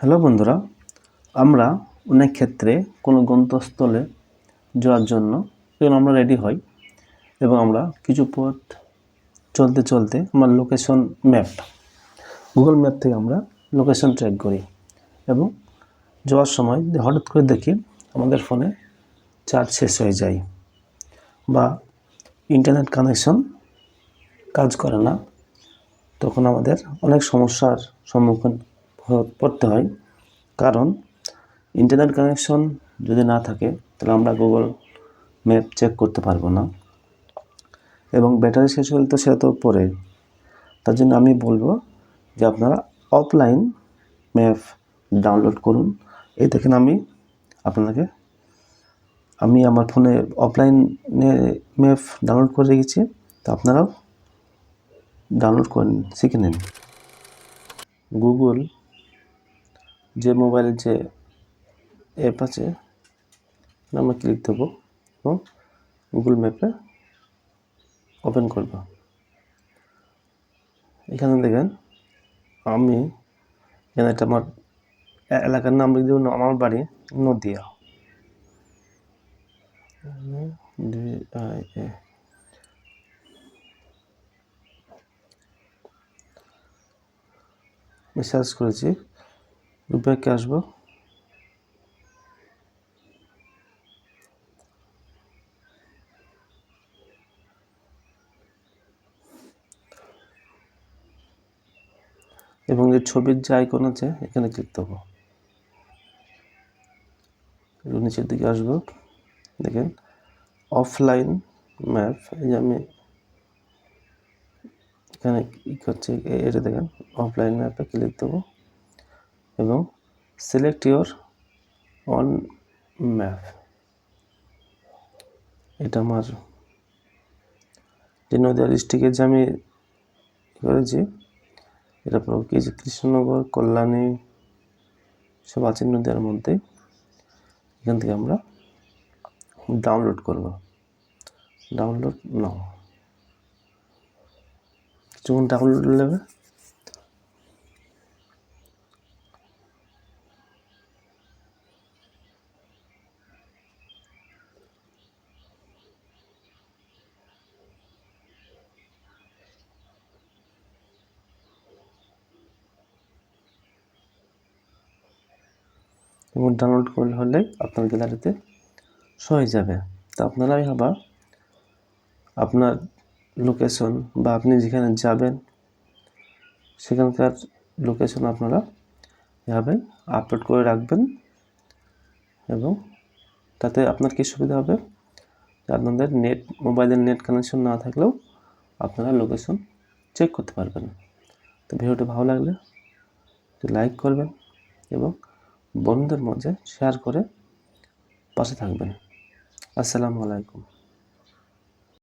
Hello বন্ধুরা, আমরা অনেক ক্ষেত্রে কোনো গন্তস্থলে যাওয়ার জন্য যখন আমরা রেডি হই এবং আমরা কিছু পথ চলতে চলতে আমার লোকেশন ম্যাপ গুগল ম্যাপ থেকে আমরা লোকেশন ট্র্যাক করি এবং যাওয়ার সময় হঠাৎ করে দেখি আমাদের ফোনে চার্জ শেষ হয়ে যায় বা ইন্টারনেট কানেকশন কাজ করে না, তখন আমাদের অনেক সমস্যার সম্মুখীন পড়তে হয়। কারণ ইন্টারনেট কানেকশন যদি না থাকে, তাহলে আমরা গুগল ম্যাপ চেক করতে পারব না। এবং ব্যাটারি শেষ হলে তো সেটা তো পরে তার জন্য আমি বলব যে আপনারা অফলাইন ম্যাপ ডাউনলোড করুন। এই দেখেন আমি আপনাকে, আমি আমার ফোনে অফলাইন ম্যাপ ডাউনলোড করে রেখেছি। তো আপনারাও ডাউনলোড করে নিন, শিখে নিন। গুগল যে মোবাইলের যে অ্যাপ আছে আমরা ক্লিক দেবো এবং গুগল ম্যাপে ওপেন করব। এখানে দেখেন, আমি এখানে একটা আমার এলাকার নাম লিখে দেবো, আমার বাড়ি নদিয়া। আমি সার্চ করেছি। রূপে আসব? এবং যে ছবির যে আইকন আছে, এখানে ক্লিক দেবো একটু নিচের দিকে আসব, দেখেন। অফলাইন ম্যাপ এই যে আমি এখানে কী করছে এটা দেখেন অফলাইন ম্যাপে ক্লিক দেবো এবং সিলেক্ট ইওর অন ম্যাপ এটা আমার যে নদীয়া ডিস্ট্রিক্টের যে আমি করেছি, এটা পুরো কি কৃষ্ণনগর, কল্যাণী, সব আছে নদীর মধ্যে, এখান থেকে আমরা ডাউনলোড করব। ডাউনলোড নাও। কিছুক্ষণ ডাউনলোড নেবে এবং ডাউনলোড করলে হলে আপনার গ্যালারিতে শো হয়ে যাবে। তো আপনারাই আবার আপনার লোকেশন বা আপনি যেখানে যাবেন, সেখানকার লোকেশন আপনারা এভাবে আপলোড করে রাখবেন এবং তাতে আপনার কী সুবিধা হবে? আপনাদের নেট মোবাইলের নেট কানেকশন না থাকলেও আপনারা লোকেশন চেক করতে পারবেন। তো ভিডিওটি ভালো লাগলে লাইক করবেন এবং বন্ধুদের মধ্যে শেয়ার করে পাশে থাকবেন। আসসালামু আলাইকুম।